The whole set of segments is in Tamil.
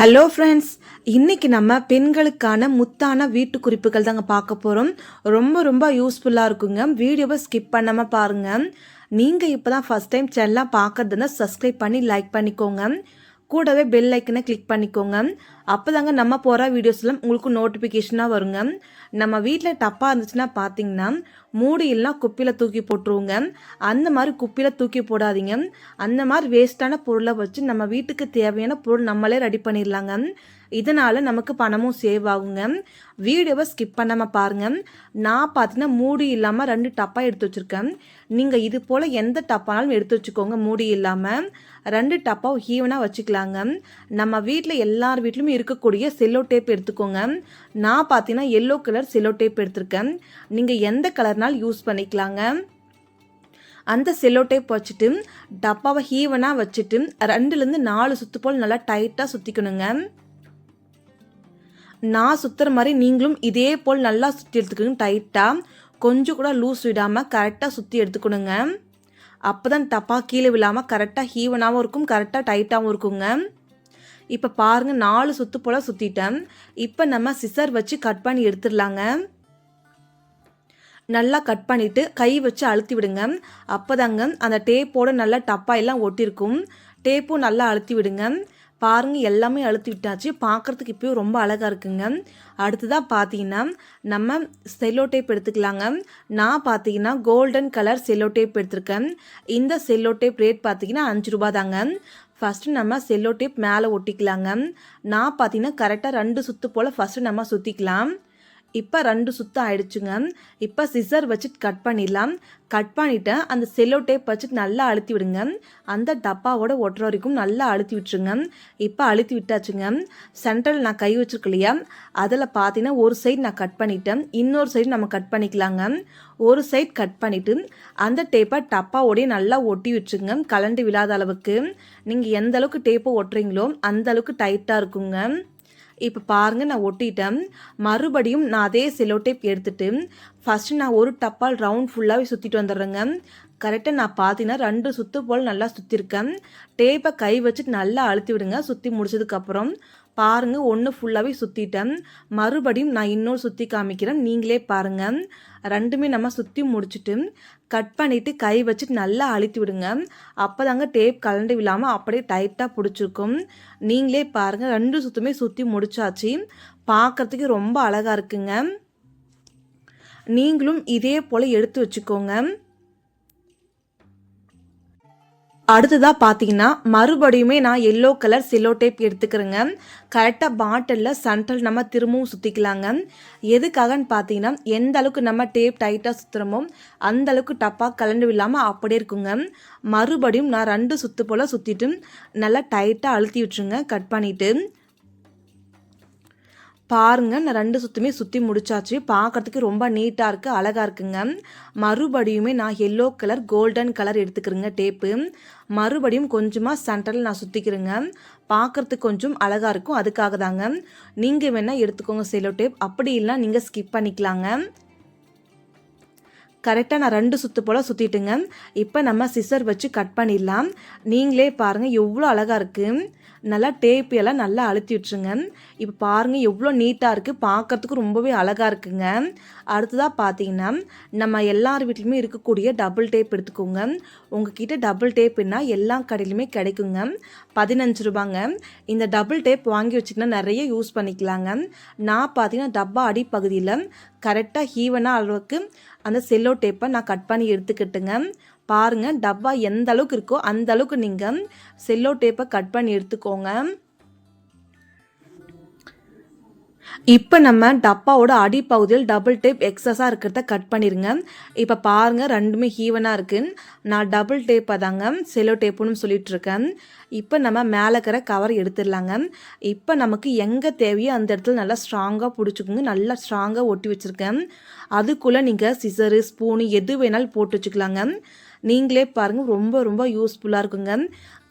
ஹலோ ஃப்ரெண்ட்ஸ் இன்னைக்கு நம்ம பெண்களுக்கான முத்தான வீட்டு குறிப்புகள் தாங்க பார்க்க போகிறோம் ரொம்ப ரொம்ப யூஸ்ஃபுல்லாக இருக்குங்க. வீடியோவை ஸ்கிப் பண்ணாமல் பாருங்கள் நீங்கள் இப்போ தான் ஃபஸ்ட் டைம் சேனலாக பார்க்கறதுனா சப்ஸ்கிரைப் பண்ணி லைக் பண்ணிக்கோங்க. கூடவே பெல் ஐக்கனை கிளிக் பண்ணிக்கோங்க. அப்போ தாங்க நம்ம போகிற வீடியோஸ்லாம் உங்களுக்கு நோட்டிஃபிகேஷனாக வருங்க. நம்ம வீட்டில் டப்பாக இருந்துச்சுன்னா பார்த்தீங்கன்னா மூடி எல்லாம் குப்பியில் தூக்கி போட்டுருவோங்க. அந்த மாதிரி குப்பியில் தூக்கி போடாதீங்க. அந்த மாதிரி வேஸ்ட்டான பொருளை வச்சு நம்ம வீட்டுக்கு தேவையான பொருள் நம்மளே ரெடி பண்ணிடலாங்க. இதனால் நமக்கு பணமும் சேவ் ஆகுங்க. வீடியோவை ஸ்கிப் பண்ணாமல் பாருங்கள் நான் பார்த்தீங்கன்னா மூடி இல்லாமல் ரெண்டு டப்பா எடுத்து வச்சுருக்கேன். நீங்கள் இது போல் எந்த டப்பானாலும் எடுத்து வச்சுக்கோங்க மூடி இல்லாமல் ரெண்டு டப்பாக ஈவனாக வச்சுக்கலாங்க. நம்ம வீட்டில் எல்லார் வீட்லையும் இருக்கக்கூடிய செல்லோ டேப் எடுத்துக்கோங்க. நான் பார்த்தீங்கன்னா எல்லோ கலர் செல்லோ டேப் எடுத்திருக்கேன். நீங்கள் எந்த கலர்னாலும் யூஸ் பண்ணிக்கலாங்க. அந்த செல்லோ டேப் வச்சுட்டு டப்பாவை ஹீவனாக வச்சுட்டு ரெண்டுலேருந்து நாலு சுத்து போல் நல்லா டைட்டாக சுற்றிக்கணுங்க நான் சுற்றுற மாதிரி நீங்களும் இதே போல் நல்லா சுற்றி எடுத்துக்கணும் டைட்டாக கொஞ்சம் கூட லூஸ் விடாமல் கரெக்டாக சுற்றி எடுத்துக்கணுங்க. அப்போ தான் டப்பா கீழே விழாமல் கரெக்டாக ஹீவனாகவும் இருக்கும் கரெக்டாக டைட்டாகவும் இருக்குங்க. இப்போ பாருங்கள் நாலு சுத்து போல் சுற்றிட்டேன் இப்போ நம்ம சிசர் வச்சு கட் பண்ணி எடுத்துடலாங்க. நல்லா கட் பண்ணிவிட்டு கை வச்சு அழுத்தி விடுங்க. அப்போ தாங்க அந்த டேப்போட நல்லா டப்பா எல்லாம் ஒட்டியிருக்கும் டேப்பும் நல்லா அழுத்தி விடுங்க. பாருங்க எல்லாமே அழுத்தி விட்டாச்சு. பார்க்குறதுக்கு இப்போயும் ரொம்ப அழகாக இருக்குங்க. அடுத்ததாக பார்த்தீங்கன்னா நம்ம செல்லோ டேப் எடுத்துக்கலாங்க. நான் பார்த்தீங்கன்னா கோல்டன் கலர் செல்லோ டேப் எடுத்திருக்கேன். இந்த செல்லோ டேப் ரேட் பார்த்தீங்கன்னா அஞ்சு ரூபா தாங்க. ஃபஸ்ட்டு நம்ம செல்லோ டேப் மேலே ஒட்டிக்கலாங்க. நான் பார்த்தீங்கன்னா கரெக்டாக ரெண்டு சுற்று போல் ஃபஸ்ட்டு நம்ம சுற்றிக்கலாம் இப்போ ரெண்டு சுத்தம் ஆயிடுச்சுங்க. இப்போ சிசர் வச்சு கட் பண்ணிடலாம். கட் பண்ணிவிட்டு அந்த செல்லோ டேப் வச்சுட்டு நல்லா அழுத்தி விடுங்க. அந்த டப்பாவோட ஒட்டுற வரைக்கும் நல்லா அழுத்தி விட்டுருங்க. இப்போ அழுத்தி விட்டாச்சுங்க. சென்ட்ரல் நான் கை வச்சுருக்கு இல்லையா? அதில் பார்த்தீங்கன்னா ஒரு சைடு நான் கட் பண்ணிட்டேன். இன்னொரு சைடு நம்ம கட் பண்ணிக்கலாங்க. ஒரு சைடு கட் பண்ணிவிட்டு அந்த டேப்பை டப்பாவோடய நல்லா ஒட்டி விட்டுருங்க. கலண்டு விழாத அளவுக்கு. நீங்கள் எந்த அளவுக்கு டேப்பை ஒட்டுறீங்களோ அந்த அளவுக்கு டைட்டாக இருக்குங்க. இப்போ பாருங்கள் நான் ஒட்டிட்டேன். மறுபடியும் நான் அதே செல்லோ டேப் எடுத்துட்டு ஃபஸ்ட்டு நான் ஒரு டப்பால் ரவுண்ட் ஃபுல்லாகவே சுற்றிட்டு வந்துடுறேங்க. கரெக்டாக நான் பார்த்தீங்கன்னா ரெண்டு சுற்று போல் நல்லா சுற்றிருக்கேன் டேப்பை கை வச்சுட்டு நல்லா அழுத்தி விடுங்க சுற்றி முடிச்சதுக்கப்புறம் பாருங்கள் ஒன்று ஃபுல்லாகவே சுற்றிட்டேன் மறுபடியும் நான் இன்னொரு சுற்றி காமிக்கிறேன். நீங்களே பாருங்கள் ரெண்டுமே நம்ம சுற்றி முடிச்சுட்டு கட் பண்ணிவிட்டு கை வச்சுட்டு நல்லா அழுத்தி விடுங்க. அப்போ தாங்க டேப் கலண்டு விழாமல் அப்படியே டைட்டாக பிடிச்சிருக்கும். நீங்களே பாருங்கள் ரெண்டு சுற்றுமே சுற்றி முடிச்சாச்சு. பார்க்குறதுக்கு ரொம்ப அழகாக இருக்குங்க. நீங்களும் இதே போல் எடுத்து வச்சுக்கோங்க. அடுத்ததாக பார்த்தீங்கன்னா மறுபடியுமே நான் எல்லோ கலர் செல்லோ டேப் எடுத்துக்கிறேங்க. கரெக்டாக பாட்டிலில் சென்ட்ரல் நம்ம திரும்பவும் சுற்றிக்கலாங்க எதுக்காகன்னு பார்த்தீங்கன்னா எந்த அளவுக்கு நம்ம டேப் டைட்டாக சுற்றுறோமோ அந்த அளவுக்கு டப்பாக கலண்டு இல்லாமல் அப்படியே இருக்குங்க. மறுபடியும் நான் ரெண்டு சுற்று போல் சுற்றிட்டு நல்லா டைட்டாக அழுத்தி விட்டுருங்க கட் பண்ணிவிட்டு பாருங்க நான் ரெண்டு சுற்றுமே சுற்றி முடிச்சாச்சு. பார்க்குறதுக்கு ரொம்ப நீட்டாக இருக்குது அழகாக இருக்குங்க. மறுபடியுமே நான் எல்லோ கலர் கோல்டன் கலர் எடுத்துக்கிறேங்க டேப்பு மறுபடியும் கொஞ்சமாக சென்டரில் நான் சுற்றிக்கிறேங்க பார்க்குறதுக்கு கொஞ்சம் அழகாக இருக்கும் அதுக்காக தாங்க. நீங்கள் வேணால் எடுத்துக்கோங்க செல்லோ டேப் அப்படி இல்லை நீங்கள் ஸ்கிப் பண்ணிக்கலாங்க. கரெக்டாக நான் ரெண்டு சுற்று போல் சுற்றிட்டுங்க இப்போ நம்ம சிசர் வச்சு கட் பண்ணிடலாம். நீங்களே பாருங்கள் எவ்வளோ அழகாக இருக்குது நல்லா டேப் எல்லாம் நல்லா அழுத்தி விட்டுருங்க. இப்போ பாருங்கள் எவ்வளோ நீட்டாக இருக்குது பார்க்குறதுக்கு ரொம்பவே அழகாக இருக்குங்க. அடுத்ததாக பார்த்தீங்கன்னா நம்ம எல்லார் வீட்லையுமே இருக்கக்கூடிய டபுள் டேப் எடுத்துக்கோங்க. உங்ககிட்ட டபுள் டேப்புன்னா எல்லா கடையிலுமே கிடைக்குங்க. பதினஞ்சு ரூபாங்க. இந்த டபுள் டேப் வாங்கி வச்சிங்கன்னா நிறைய யூஸ் பண்ணிக்கலாங்க. நான் பார்த்தீங்கன்னா டப்பா அடிப்பகுதியில் கரெக்டாக ஈவனாக அளவுக்கு அந்த செல்லோ டேப்பை நான் கட் பண்ணி எடுத்துக்கிட்டுங்க. பாருங்கள் டப்பா எந்த அளவுக்கு இருக்கோ அந்த அளவுக்கு நீங்கள் செல்லோ டேப்பை கட் பண்ணி எடுத்துக்கோங்க. இப்போ நம்ம டப்பாவோட அடிப்பகுதியில் டபுள் டேப் எக்ஸஸாக இருக்கிறத கட் பண்ணிடுங்க இப்போ பாருங்கள் ரெண்டுமே ஹீவனாக இருக்குது நான் டபுள் டேப் தாங்க செலோ டேப்புன்னு சொல்லிட்டு இருக்கேன். இப்போ நம்ம மேலே இருக்கிற கவர் எடுத்துடலாங்க. இப்போ நமக்கு எங்கே தேவையோ அந்த இடத்துல நல்லா ஸ்ட்ராங்காக பிடிச்சிக்கோங்க. நல்லா ஸ்ட்ராங்காக ஒட்டி வச்சுருக்கேன். அதுக்குள்ளே நீங்கள் சிசரு ஸ்பூனு எது வேணாலும் போட்டு வச்சுக்கலாங்க. நீங்களே பாருங்கள் ரொம்ப ரொம்ப யூஸ்ஃபுல்லாக இருக்குங்க.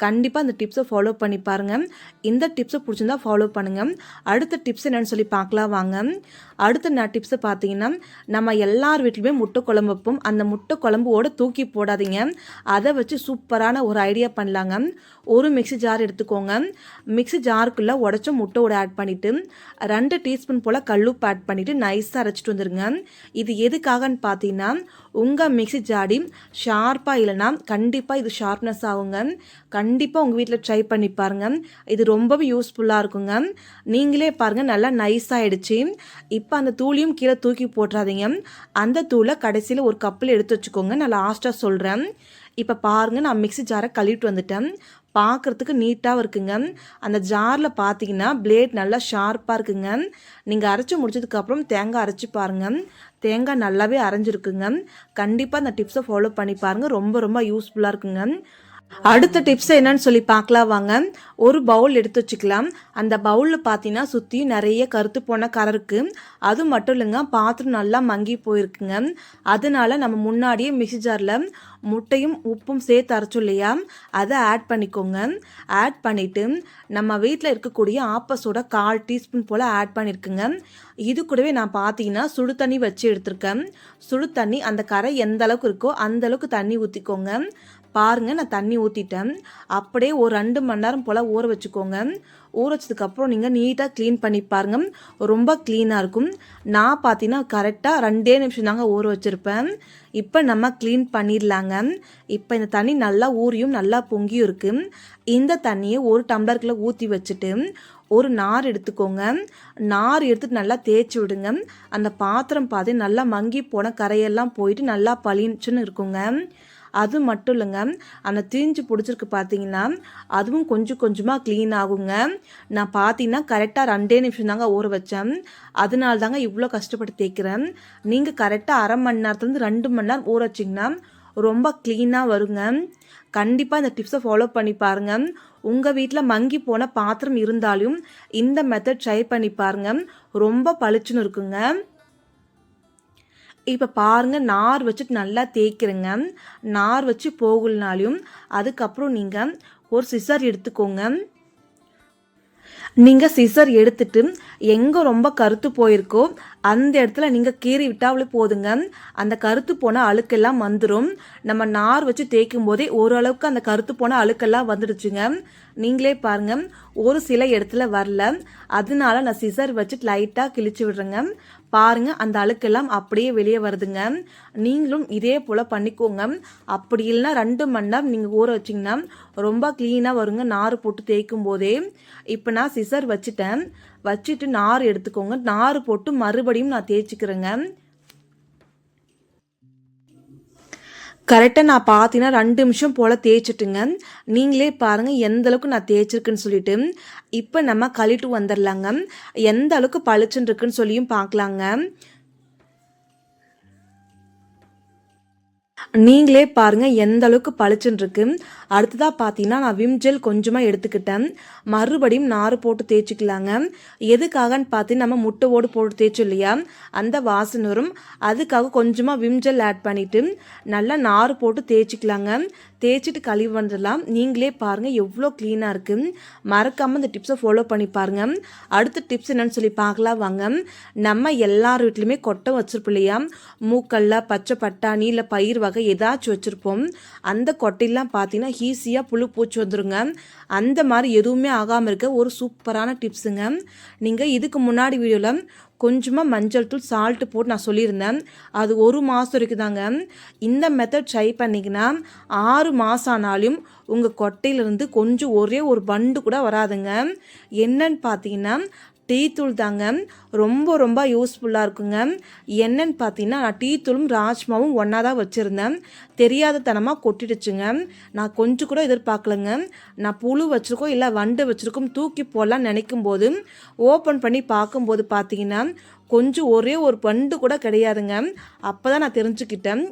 கண்டிப்பாக அந்த டிப்ஸை ஃபாலோ பண்ணி பாருங்கள் இந்த டிப்ஸை பிடிச்சிருந்தா ஃபாலோ பண்ணுங்கள் அடுத்த டிப்ஸ் என்னென்னு சொல்லி பார்க்கலாம் வாங்க. அடுத்த நான் டிப்ஸை பார்த்தீங்கன்னா நம்ம எல்லார் வீட்லையுமே முட்டை குழம்பு வைப்போம். அந்த முட்டை குழம்போட தூக்கி போடாதீங்க. அதை வச்சு சூப்பரான ஒரு ஐடியா பண்ணலாங்க. ஒரு மிக்ஸி ஜார் எடுத்துக்கோங்க. மிக்ஸி ஜாருக்குள்ளே உடச்ச முட்டையோட ஆட் பண்ணிவிட்டு ரெண்டு டீஸ்பூன் போல் கல்லுப்பு ஆட் பண்ணிவிட்டு நைஸாக அரைச்சிட்டு வந்துடுங்க இது எதுக்காகன்னு பார்த்தீங்கன்னா உங்கள் மிக்ஸி ஜாடி ஷார்ப்பாக இல்லைன்னா கண்டிப்பாக இது ஷார்ப்னஸ் ஆகுங்க. கண்டிப்பாக உங்கள் வீட்டில் ட்ரை பண்ணி பாருங்கள் இது ரொம்பவே யூஸ்ஃபுல்லாக இருக்குங்க. நீங்களே பாருங்கள் நல்லா நைஸ் ஆகிடுச்சு இப்போ அந்த தூளியும் கீழே தூக்கி போட்டுறாதீங்க. அந்த தூளை கடைசியில் ஒரு கப்பில் எடுத்து வச்சுக்கோங்க. நான் லாஸ்ட்டாக சொல்கிறேன் இப்போ பாருங்கள் நான் மிக்ஸி ஜாரை கழுவிட்டு வந்துட்டேன். பார்க்குறதுக்கு நீட்டாகவும் இருக்குங்க. அந்த ஜாரில் பார்த்தீங்கன்னா பிளேட் நல்லா ஷார்ப்பாக இருக்குங்க. நீங்கள் அரைச்சி முடிச்சதுக்கப்புறம் தேங்காய் அரைச்சி பாருங்கள் தேங்காய் நல்லாவே அரைஞ்சிருக்குங்க. கண்டிப்பாக அந்த டிப்ஸை ஃபாலோ பண்ணி பாருங்கள் ரொம்ப ரொம்ப யூஸ்ஃபுல்லாக இருக்குங்க. அடுத்த டிப்ஸ் என்னன்னு சொல்லி பார்க்கலாம் வாங்க ஒரு பவுல் எடுத்து வச்சுக்கலாம். அந்த பவுலில் பார்த்தீங்கன்னா சுற்றி நிறைய கருத்து போன கரை இருக்குது அது மட்டும் இல்லைங்க பாத்திரம் நல்லா மங்கி போயிருக்குங்க. அதனால நம்ம முன்னாடியே மிக்சி ஜாரில் முட்டையும் உப்பும் சேர்த்து அரைச்சோம் இல்லையா? அதை ஆட் பண்ணிக்கோங்க. ஆட் பண்ணிவிட்டு நம்ம வீட்டில் இருக்கக்கூடிய ஆப்பஸோட கால் டீஸ்பூன் போல் ஆட் பண்ணியிருக்குங்க இது கூடவே நான் பார்த்தீங்கன்னா சுடு தண்ணி வச்சு எடுத்திருக்கேன். சுடு தண்ணி அந்த கரை எந்த அளவுக்கு இருக்கோ அந்த அளவுக்கு தண்ணி ஊற்றிக்கோங்க பாருங்கள் நான் தண்ணி ஊற்றிட்டேன் அப்படியே ஒரு ரெண்டு மணி நேரம் போல் ஊற வச்சுக்கோங்க. ஊற வச்சதுக்கப்புறம் நீங்கள் நீட்டாக க்ளீன் பண்ணி பாருங்கள் ரொம்ப க்ளீனாக இருக்கும். நான் பார்த்தீங்கன்னா கரெக்டாக ரெண்டே நிமிஷம் தாங்க ஊற வச்சுருப்பேன். இப்போ நம்ம க்ளீன் பண்ணிடலாங்க இப்போ இந்த தண்ணி நல்லா ஊறியும் நல்லா பொங்கியும் இருக்குது இந்த தண்ணியை ஒரு டம்ளருக்குள்ளே ஊற்றி வச்சுட்டு ஒரு நார் எடுத்துக்கோங்க. நார் எடுத்துட்டு நல்லா தேய்ச்சி விடுங்க. அந்த பாத்திரம் பார்த்து நல்லா மங்கி போன கரையெல்லாம் போயிட்டு நல்லா பளிச்சுன்னு இருக்குங்க. அது மட்டும் இல்லைங்க. அந்த திரிஞ்சு பிடிச்சிருக்கு பார்த்தீங்கன்னா அதுவும் கொஞ்சம் கொஞ்சமாக க்ளீன் ஆகுங்க. நான் பார்த்தீங்கன்னா கரெக்டாக ரெண்டே நிமிஷம் தாங்க ஊற வச்சேன். அதனால தாங்க இவ்வளோ கஷ்டப்பட்டு தேய்க்கிறேன். நீங்கள் கரெக்டாக அரை மணி நேரத்துலேருந்து ரெண்டு மணி நேரம் ஊற வச்சிங்கன்னா ரொம்ப க்ளீனாக வருங்க. கண்டிப்பாக இந்த டிப்ஸை ஃபாலோ பண்ணி பாருங்கள் உங்கள் வீட்டில் மங்கி போன பாத்திரம் இருந்தாலும் இந்த மெத்தட் ட்ரை பண்ணி பாருங்கள் ரொம்ப பளிச்சுன்னு இருக்குங்க. இப்போ பாருங்கள் நார் வச்சுட்டு நல்லா தேய்க்கிறேங்க. நார் வச்சு போகலனாலையும் அதுக்கப்புறம் நீங்கள் ஒரு சிசர் எடுத்துக்கோங்க. நீங்கள் சிசர் எடுத்துட்டு எங்கே ரொம்ப கருத்து போயிருக்கோ அந்த இடத்துல நீங்கள் கீறி விட்டாவே போதுங்க. அந்த கருத்து போன அழுக்கெல்லாம் வந்துடும் நம்ம நார் வச்சு தேய்க்கும் போதே ஓரளவுக்கு அந்த கருத்து போன அழுக்கெல்லாம் வந்துடுச்சுங்க. நீங்களே பாருங்க ஒரு சில இடத்துல வரல. அதனால நான் சிசர் வச்சுட்டு லைட்டாக கிழிச்சு விடுறேங்க. பாருங்கள் அந்த அழுக்கெல்லாம் அப்படியே வெளியே வருதுங்க. நீங்களும் இதே போல் பண்ணிக்கோங்க. அப்படி இல்லைன்னா ரெண்டு மணி நேரம் நீங்கள் ஊற வச்சிங்கன்னா ரொம்ப க்ளீனாக வருங்க. நார் போட்டு தேய்க்கும் போதே. இப்போ நான் சிசர் வச்சுட்டேன். வச்சுட்டு நார் எடுத்துக்கோங்க. நார் போட்டு மறுபடியும் நான் தேய்ச்சிக்கிறேங்க. கரெக்டாக நான் பார்த்தீங்கன்னா ரெண்டு நிமிஷம் போல் தேய்ச்சிட்டுங்க. நீங்களே பாருங்கள் எந்த அளவுக்கு நான் தேய்ச்சிருக்குன்னு சொல்லிட்டு. இப்போ நம்ம கழிட்டு வந்துடலாங்க எந்த அளவுக்கு பளிச்சுன்னு இருக்குன்னு சொல்லியும் பார்க்கலாங்க நீங்களே பாருங்கள் எந்த அளவுக்கு பளிச்சுன்னு இருக்கு அடுத்ததாக பார்த்தீங்கன்னா நான் விம் ஜெல் கொஞ்சமாக எடுத்துக்கிட்டேன். மறுபடியும் நார் போட்டு தேய்ச்சிக்கலாங்க. எதுக்காகன்னு பார்த்து நம்ம முட்டை ஓடு போட்டு தேய்ச்சோம் இல்லையா? அந்த வாசனை வரும். அதுக்காக கொஞ்சமாக விம் ஜெல் ஆட் பண்ணிவிட்டு நல்லா நார் போட்டு தேய்ச்சிக்கலாங்க. தேய்ச்சிட்டு கழுவி வந்துடலாம். நீங்களே பாருங்கள் எவ்வளோ க்ளீனாக இருக்குது மறக்காமல் இந்த டிப்ஸை ஃபாலோ பண்ணி பாருங்கள் அடுத்த டிப்ஸ் என்னென்னு சொல்லி பார்க்கலாம் வாங்க. நம்ம எல்லார் வீட்லேயுமே கொட்டை வச்சுருப்போம் இல்லையா? மூக்கல்ல பச்சை பட்டாணி இல்லை பயிர் வகை ஏதாச்சும் வச்சுருப்போம். அந்த கொட்டையெல்லாம் பார்த்தீங்கன்னா ஈஸியாக புழு பூச்சி வந்துருங்க. அந்த மாதிரி எதுவுமே ஆகாமல் இருக்க ஒரு சூப்பரான டிப்ஸுங்க. நீங்கள் இதுக்கு முன்னாடி வீடியோவில் கொஞ்சமாக மஞ்சள் தூள் சால்ட்டு போட்டு நான் சொல்லியிருந்தேன். அது ஒரு மாதம் வரைக்கும் தாங்க. இந்த மெத்தட் ட்ரை பண்ணிங்கன்னா ஆறு மாதம் ஆனாலும் உங்கள் கொட்டையிலேருந்து கொஞ்சம் ஒரே ஒரு பண்டு கூட வராதுங்க. என்னன்னு பார்த்தீங்கன்னா டீ தூள் தாங்க. ரொம்ப ரொம்ப யூஸ்ஃபுல்லாக இருக்குங்க. என்னன்னு பார்த்தீங்கன்னா நான் டீ தூளும் ராஜ்மாவும் ஒன்றா தான் வச்சுருந்தேன். தெரியாத தனமாக கொட்டிடுச்சுங்க. நான் கொஞ்சம் கூட எதிர்பார்க்கலங்க. நான் புழு வச்சுருக்கோம் இல்லை வண்டு வச்சுருக்கோம் தூக்கி போடலான்னு நினைக்கும் போது ஓப்பன் பண்ணி பார்க்கும்போது பார்த்தீங்கன்னா கொஞ்சம் ஒரே ஒரு பண்டு கூட கிடையாதுங்க. அப்போ தான் நான் தெரிஞ்சுக்கிட்டேன்.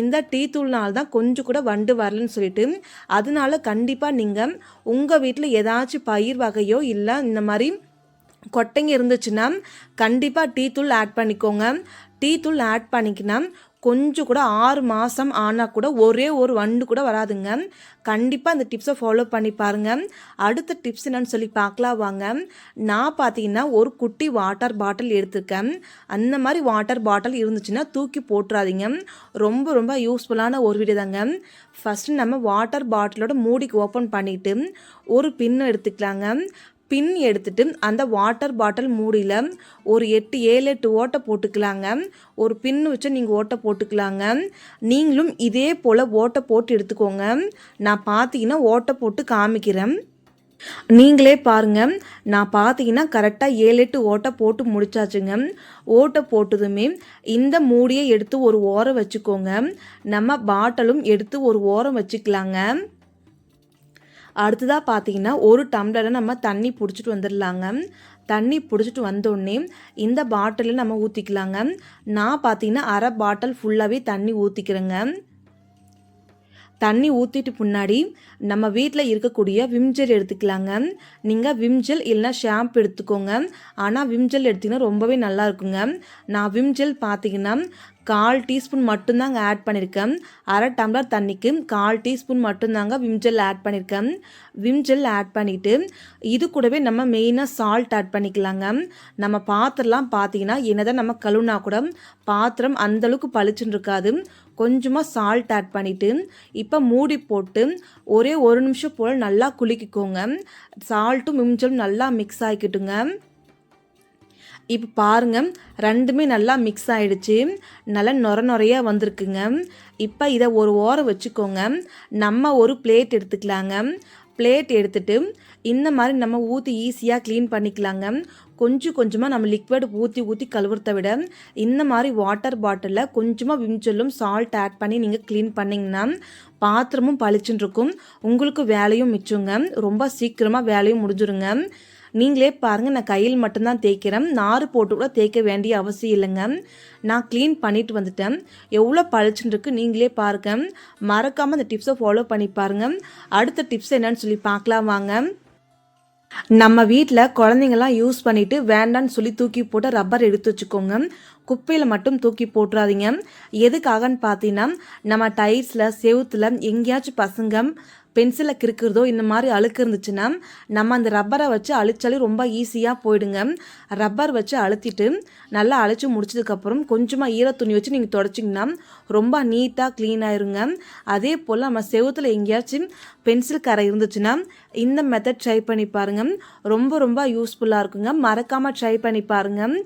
இந்த டீ தூள்னால் தான் கொஞ்சம் கூட வண்டு வரலன்னு சொல்லிட்டு அதனால கண்டிப்பாக நீங்கள் உங்கள் வீட்டில் ஏதாச்சும் பயிர் வகையோ இல்லை இந்த மாதிரி கொட்டைங்க இருந்துச்சுன்னா கண்டிப்பாக டீ தூள் ஆட் பண்ணிக்கோங்க. டீ தூள் ஆட் பண்ணிக்கினா கொஞ்சம் கூட ஆறு மாதம் ஆனால் கூட ஒரே ஒரு வண்டு கூட வராதுங்க. கண்டிப்பாக அந்த டிப்ஸை ஃபாலோ பண்ணி பாருங்கள் அடுத்த டிப்ஸ் என்னன்னு சொல்லி பார்க்கலாம் வாங்க. நான் பார்த்தீங்கன்னா ஒரு குட்டி வாட்டர் பாட்டில் எடுத்துருக்கேன். அந்த மாதிரி வாட்டர் பாட்டில் இருந்துச்சுன்னா தூக்கி போட்டுறாதீங்க. ரொம்ப ரொம்ப யூஸ்ஃபுல்லான ஒரு வீடியோ தாங்க. ஃபஸ்ட்டு நம்ம வாட்டர் பாட்டிலோட மூடிக்கு ஓப்பன் பண்ணிவிட்டு ஒரு பின்னு எடுத்துக்கலாங்க. பின் எடுத்துட்டு அந்த வாட்டர் பாட்டில் மூடியில் ஒரு எட்டு ஏழு எட்டு ஓட்டை போட்டுக்கலாங்க. ஒரு பின் வச்சு நீங்கள் ஓட்டை போட்டுக்கலாங்க. நீங்களும் இதே போல் ஓட்டை போட்டு எடுத்துக்கோங்க. நான் பார்த்தீங்கன்னா ஓட்டை போட்டு காமிக்கிறேன். நீங்களே பாருங்க. நான் பார்த்தீங்கன்னா கரெக்டாக ஏழு எட்டு ஓட்டை போட்டு முடிச்சாச்சுங்க. ஓட்டை போட்டதுமே இந்த மூடியை எடுத்து ஒரு ஓரம் வச்சுக்கோங்க. நம்ம பாட்டிலும் எடுத்து ஒரு ஓரம் வச்சுக்கலாங்க. அடுத்ததாக பார்த்தீங்கன்னா ஒரு டம்ளரில் நம்ம தண்ணி பிடிச்சிட்டு வந்துடலாங்க தண்ணி பிடிச்சிட்டு வந்தோடனே இந்த பாட்டிலில் நம்ம ஊற்றிக்கலாங்க நான் பார்த்தீங்கன்னா அரை பாட்டில் ஃபுல்லாகவே தண்ணி ஊற்றிக்கிறேங்க தண்ணி ஊற்றிட்டு முன்னாடி நம்ம வீட்டில் இருக்கக்கூடிய விம்ஜெல் எடுத்துக்கலாங்க. நீங்கள் விம்ஜெல் இல்லைனா ஷாம்பு எடுத்துக்கோங்க. ஆனால் விம்ஜெல் எடுத்திங்கன்னா ரொம்பவே நல்லா இருக்குங்க. நான் விம்ஜெல் பார்த்தீங்கன்னா கால் டீஸ்பூன் மட்டும்தாங்க ஆட் பண்ணியிருக்கேன் அரை டம்ளர் தண்ணிக்கு கால் டீஸ்பூன் மட்டும்தாங்க விம்ஜெல் ஆட் பண்ணியிருக்கேன் விம்ஜெல் ஆட் பண்ணிவிட்டு இது கூடவே நம்ம மெயினாக சால்ட் ஆட் பண்ணிக்கலாங்க. நம்ம பாத்திரம்லாம் பார்த்தீங்கன்னா என்னதான் நம்ம கழுவுனா கூட பாத்திரம் அந்தளவுக்கு பளிச்சுன்னு இருக்காது. கொஞ்சமாக சால்ட் ஆட் பண்ணிவிட்டு இப்போ மூடி போட்டு ஒரே ஒரு நிமிஷம் போல் நல்லா குலுக்கிக்கோங்க. சால்ட்டும் மிஞ்சலும் நல்லா மிக்ஸ் ஆகிக்கிட்டுங்க. இப்போ பாருங்கள் ரெண்டுமே நல்லா மிக்ஸ் ஆகிடுச்சு நல்லா நொர நொறையாக வந்திருக்குங்க. இப்போ இதை ஒரு ஓரம் வச்சுக்கோங்க. நம்ம ஒரு பிளேட் எடுத்துக்கலாங்க. பிளேட் எடுத்துட்டு இந்த மாதிரி நம்ம ஊற்றி ஈஸியாக க்ளீன் பண்ணிக்கலாங்க. கொஞ்சம் கொஞ்சமாக நம்ம லிக்விட் ஊற்றி ஊற்றி கழுவுறத விட இந்த மாதிரி வாட்டர் பாட்டிலில் கொஞ்சமாக விம்சொல்லும் சால்ட் ஆட் பண்ணி நீங்கள் க்ளீன் பண்ணிங்கன்னா பாத்திரமும் பளிச்சுன்னு இருக்கும். உங்களுக்கு வேலையும் மிச்சுங்க. ரொம்ப சீக்கிரமாக வேலையும் முடிஞ்சிருங்க. நீங்களே பாருங்கள் நான் கையில் மட்டும்தான் தேய்க்கிறேன். நார் போட்டு கூட தேய்க்க வேண்டிய அவசியம் இல்லைங்க. நான் க்ளீன் பண்ணிட்டு வந்துட்டேன். எவ்வளோ பழிச்சுன்னு இருக்கு நீங்களே பாருங்க. மறக்காமல் அந்த டிப்ஸை ஃபாலோ பண்ணி பாருங்கள் அடுத்த டிப்ஸ் என்னன்னு சொல்லி பார்க்கலாம் வாங்க. நம்ம வீட்டில் குழந்தைங்கள்லாம் யூஸ் பண்ணிட்டு வேண்டான்னு சொல்லி தூக்கி போட்டு ரப்பர் எடுத்து வச்சுக்கோங்க. குப்பையில் மட்டும் தூக்கி போட்டுறாதீங்க. எதுக்காகன்னு பார்த்தீங்கன்னா நம்ம டைல்ஸில் செவுத்தில் எங்கேயாச்சும் பசங்க பென்சிலை கிறுக்கிறதோ இந்த மாதிரி அழுக்கு இருந்துச்சுன்னா நம்ம அந்த ரப்பரை வச்சு அழிச்சாலே ரொம்ப ஈஸியாக போயிடுங்க. ரப்பர் வச்சு அழுத்திட்டு நல்லா அழைச்சி முடிச்சதுக்கப்புறம் கொஞ்சமாக ஈர துணி வச்சு நீங்கள் தொடச்சிங்கன்னா ரொம்ப நீட்டாக க்ளீன் ஆயிருங்க. அதே போல் நம்ம செவத்தில் எங்கேயாச்சும் பென்சில் கரை இருந்துச்சுன்னா இந்த மெத்தட் ட்ரை பண்ணி பாருங்கள் ரொம்ப ரொம்ப யூஸ்ஃபுல்லாக இருக்குங்க. மறக்காமல் ட்ரை பண்ணி பாருங்கள்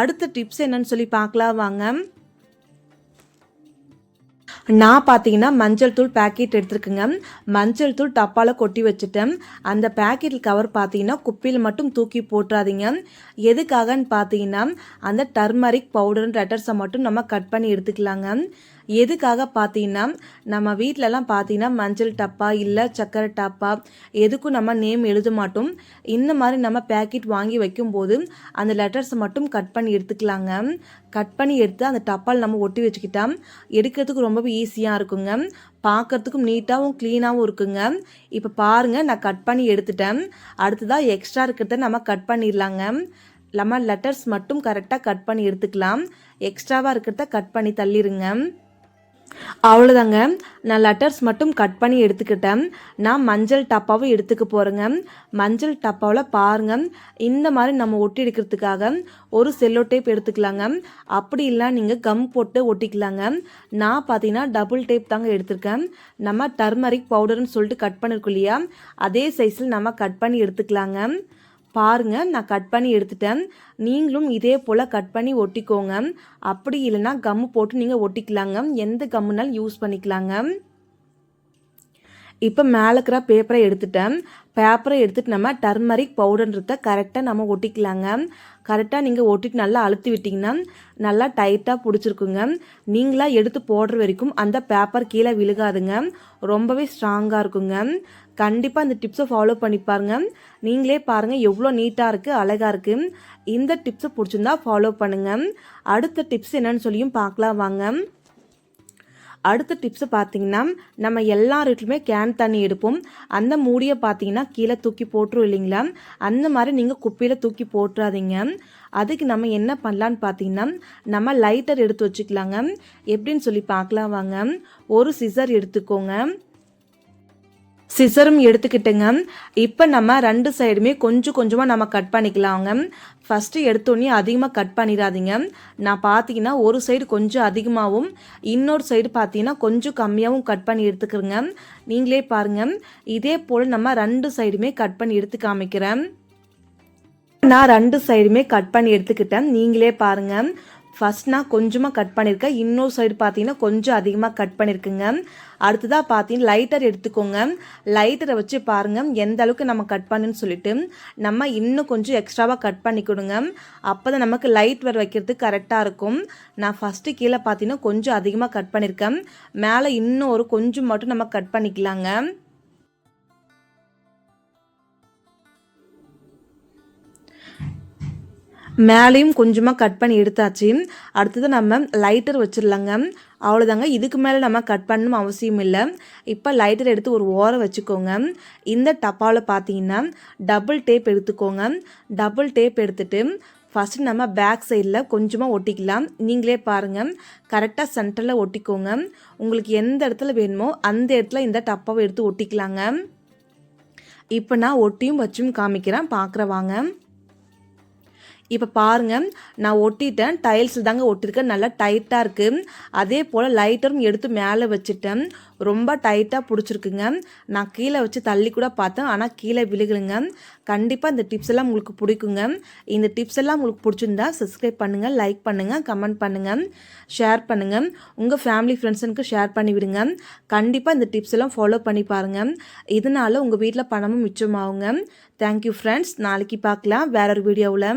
அடுத்த டிப்ஸ் என்னன்னு சொல்லி பார்க்கலாம். வாங்க. நான் பார்த்தீங்கன்னா மஞ்சள் தூள் பேக்கெட் எடுத்துருக்குங்க. மஞ்சள் தூள் டப்பாவில் கொட்டி வச்சுட்டேன். அந்த பேக்கெட் கவர் பார்த்தீங்கன்னா குப்பையில் மட்டும் தூக்கி போட்டுறாதீங்க. எதுக்காகன்னு பார்த்தீங்கன்னா அந்த டர்மரிக் பவுடர் லெட்டர்ஸை மட்டும் நம்ம கட் பண்ணி எடுத்துக்கலாங்க. எதுக்காக பார்த்தீங்கன்னா நம்ம வீட்டிலலாம் பார்த்தீங்கன்னா மஞ்சள் டப்பா இல்லை சக்கரை டப்பா எதுக்கும் நம்ம நேம் எழுத மாட்டோம். இந்த மாதிரி நம்ம பேக்கெட் வாங்கி வைக்கும்போது அந்த லெட்டர்ஸை மட்டும் கட் பண்ணி எடுத்துக்கலாங்க. கட் பண்ணி எடுத்து அந்த டப்பால் நம்ம ஒட்டி வச்சுக்கிட்டா எடுக்கிறதுக்கு ரொம்பவே ஈஸியாக இருக்குங்க. பார்க்குறதுக்கும் நீட்டாகவும் க்ளீனாகவும் இருக்குங்க. இப்போ பாருங்கள் நான் கட் பண்ணி எடுத்துட்டேன். அடுத்ததாக எக்ஸ்ட்ரா இருக்கிறத நம்ம கட் பண்ணிடலாங்க. நம்ம லெட்டர்ஸ் மட்டும் கரெக்டாக கட் பண்ணி எடுத்துக்கலாம். எக்ஸ்ட்ராவாக இருக்கிறத கட் பண்ணி தள்ளிடுங்க அவ்வளோதாங்க நான் லெட்டர்ஸ் மட்டும் கட் பண்ணி எடுத்துக்கிட்டேன். நான் மஞ்சள் டப்பாவும் எடுத்துக்க போகிறேங்க மஞ்சள் டப்பாவில் பாருங்கள் இந்த மாதிரி நம்ம ஒட்டி எடுக்கிறதுக்காக ஒரு செல்லோ டேப் எடுத்துக்கலாங்க. அப்படி இல்லை நீங்கள் கம் போட்டு ஒட்டிக்கலாங்க. நான் பார்த்தீங்கன்னா டபுள் டேப் தாங்க எடுத்திருக்கேன். நம்ம டர்மரிக் பவுடர்னு சொல்லிட்டு கட் பண்ணிருக்கோம் இல்லையா? அதே சைஸில் நம்ம கட் பண்ணி எடுத்துக்கலாங்க. பாருங்கள் நான் கட் பண்ணி எடுத்துட்டேன். நீங்களும் இதே போல் கட் பண்ணி ஒட்டிக்கோங்க. அப்படி இல்லைன்னா கம்மு போட்டு நீங்கள் ஒட்டிக்கலாங்க. எந்த கம்முனாலும் யூஸ் பண்ணிக்கலாங்க. இப்போ மேலே இருக்கிற பேப்பரை எடுத்துட்டேன். பேப்பரை எடுத்துகிட்டு நம்ம டர்மரிக் பவுடர்ன்றத கரெக்டாக நம்ம ஒட்டிக்கலாங்க. கரெக்டாக நீங்கள் ஒட்டிட்டு நல்லா அழுத்தி விட்டிங்கன்னா நல்லா டைட்டாக பிடிச்சிருக்குங்க. நீங்களாக எடுத்து போடுற வரைக்கும் அந்த பேப்பர் கீழே விழுகாதுங்க. ரொம்பவே ஸ்ட்ராங்காக இருக்குங்க. கண்டிப்பாக இந்த டிப்ஸை ஃபாலோ பண்ணி பாருங்க. நீங்களே பாருங்கள் எவ்வளோ நீட்டாக இருக்குது அழகாக இருக்குது இந்த டிப்ஸை பிடிச்சிருந்தா ஃபாலோ பண்ணுங்கள் அடுத்த டிப்ஸ் என்னன்னு சொல்லியும் பார்க்கலாம் வாங்க. அடுத்த டிப்ஸை பார்த்தீங்கன்னா நம்ம எல்லா வீட்லையுமே கேன் தண்ணி எடுப்போம். அந்த மூடியை பார்த்தீங்கன்னா கீழே தூக்கி போட்டுரும் இல்லைங்களா? அந்த மாதிரி நீங்கள் குப்பையில் தூக்கி போட்டுறாதீங்க. அதுக்கு நம்ம என்ன பண்ணலான்னு பார்த்தீங்கன்னா நம்ம லைட்டர் எடுத்து வச்சுக்கலாங்க. எப்படின்னு சொல்லி பார்க்கலாம் வாங்க. ஒரு சிசர் எடுத்துக்கோங்க. சிசரும் எடுத்துக்கிட்டுங்க. இப்போ நம்ம ரெண்டு சைடுமே கொஞ்சம் கொஞ்சமாக நம்ம கட் பண்ணிக்கலாங்க. ஃபஸ்ட்டு எடுத்தோடனே அதிகமாக கட் பண்ணிடாதீங்க. நான் பார்த்தீங்கன்னா ஒரு சைடு கொஞ்சம் அதிகமாகவும் இன்னொரு சைடு பார்த்தீங்கன்னா கொஞ்சம் கம்மியாகவும் கட் பண்ணி எடுத்துக்கிறேங்க. நீங்களே பாருங்கள் இதே போல் நம்ம ரெண்டு சைடுமே கட் பண்ணி எடுத்து காமிக்கிறேன். நான் ரெண்டு சைடுமே கட் பண்ணி எடுத்துக்கிட்டேன். நீங்களே பாருங்கள் ஃபஸ்ட் நான் கொஞ்சமாக கட் பண்ணியிருக்கேன் இன்னொரு சைடு பார்த்தீங்கன்னா கொஞ்சம் அதிகமாக கட் பண்ணியிருக்குங்க அடுத்ததாக பார்த்தீங்கன்னா லைட்டர் எடுத்துக்கோங்க. லைட்டரை வச்சு பாருங்கள் எந்த அளவுக்கு நம்ம கட் பண்ணுன்னு சொல்லிட்டு. நம்ம இன்னும் கொஞ்சம் எக்ஸ்ட்ராவாக கட் பண்ணி கொடுங்க. அப்போ தான் நமக்கு லைட் வர வைக்கிறதுக்கு கரெக்டாக இருக்கும். நான் ஃபஸ்ட்டு கீழே பார்த்தீங்கன்னா கொஞ்சம் அதிகமாக கட் பண்ணியிருக்கேன் மேலே இன்னும் ஒரு கொஞ்சம் மட்டும் நம்ம கட் பண்ணிக்கலாங்க. மேலேயும் கொஞ்சமாக கட் பண்ணி எடுத்தாச்சு. அடுத்தது நம்ம லைட்டர் வச்சிடலாங்க அவ்வளோதாங்க இதுக்கு மேலே நம்ம கட் பண்ணணும் அவசியம் இல்லை. இப்போ லைட்டர் எடுத்து ஒரு ஓரம் வச்சுக்கோங்க. இந்த டப்பாவில் பார்த்தீங்கன்னா டபுள் டேப் எடுத்துக்கோங்க. டபுள் டேப் எடுத்துட்டு ஃபஸ்ட்டு நம்ம பேக் சைடில் கொஞ்சமாக ஒட்டிக்கலாம். நீங்களே பாருங்கள் கரெக்டாக சென்டரில் ஒட்டிக்கோங்க. உங்களுக்கு எந்த இடத்துல வேணுமோ அந்த இடத்துல இந்த டப்பாவை எடுத்து ஒட்டிக்கலாங்க. இப்போ நான் ஒட்டியும் வச்சும் காமிக்கிறேன். பார்க்குறவாங்க வாங்க. இப்போ பாருங்கள் நான் ஒட்டிட்டேன். டைல்ஸில் தாங்க ஒட்டியிருக்கேன் நல்லா டைட்டாக இருக்குது அதே போல் லைட்டரும் எடுத்து மேலே வச்சுட்டேன். ரொம்ப டைட்டாக பிடிச்சிருக்குங்க. நான் கீழே வச்சு தள்ளி கூட பார்த்தேன். ஆனால் கீழே விழுகலுங்க. கண்டிப்பாக இந்த டிப்ஸ் எல்லாம் உங்களுக்கு பிடிக்குங்க. இந்த டிப்ஸ் எல்லாம் உங்களுக்கு பிடிச்சிருந்தா சப்ஸ்கிரைப் பண்ணுங்கள் லைக் பண்ணுங்கள் கமெண்ட் பண்ணுங்கள் ஷேர் பண்ணுங்கள் உங்கள் ஃபேமிலி ஃப்ரெண்ட்ஸுக்கு ஷேர் பண்ணி விடுங்க. கண்டிப்பாக இந்த டிப்ஸ் எல்லாம் ஃபாலோ பண்ணி பாருங்கள் இதனால் உங்கள் வீட்டில் பணமும் மிச்சமாகுங்க. தேங்க்யூ ஃப்ரெண்ட்ஸ் நாளைக்கு பார்க்கலாம். வேற ஒரு வீடியோவில்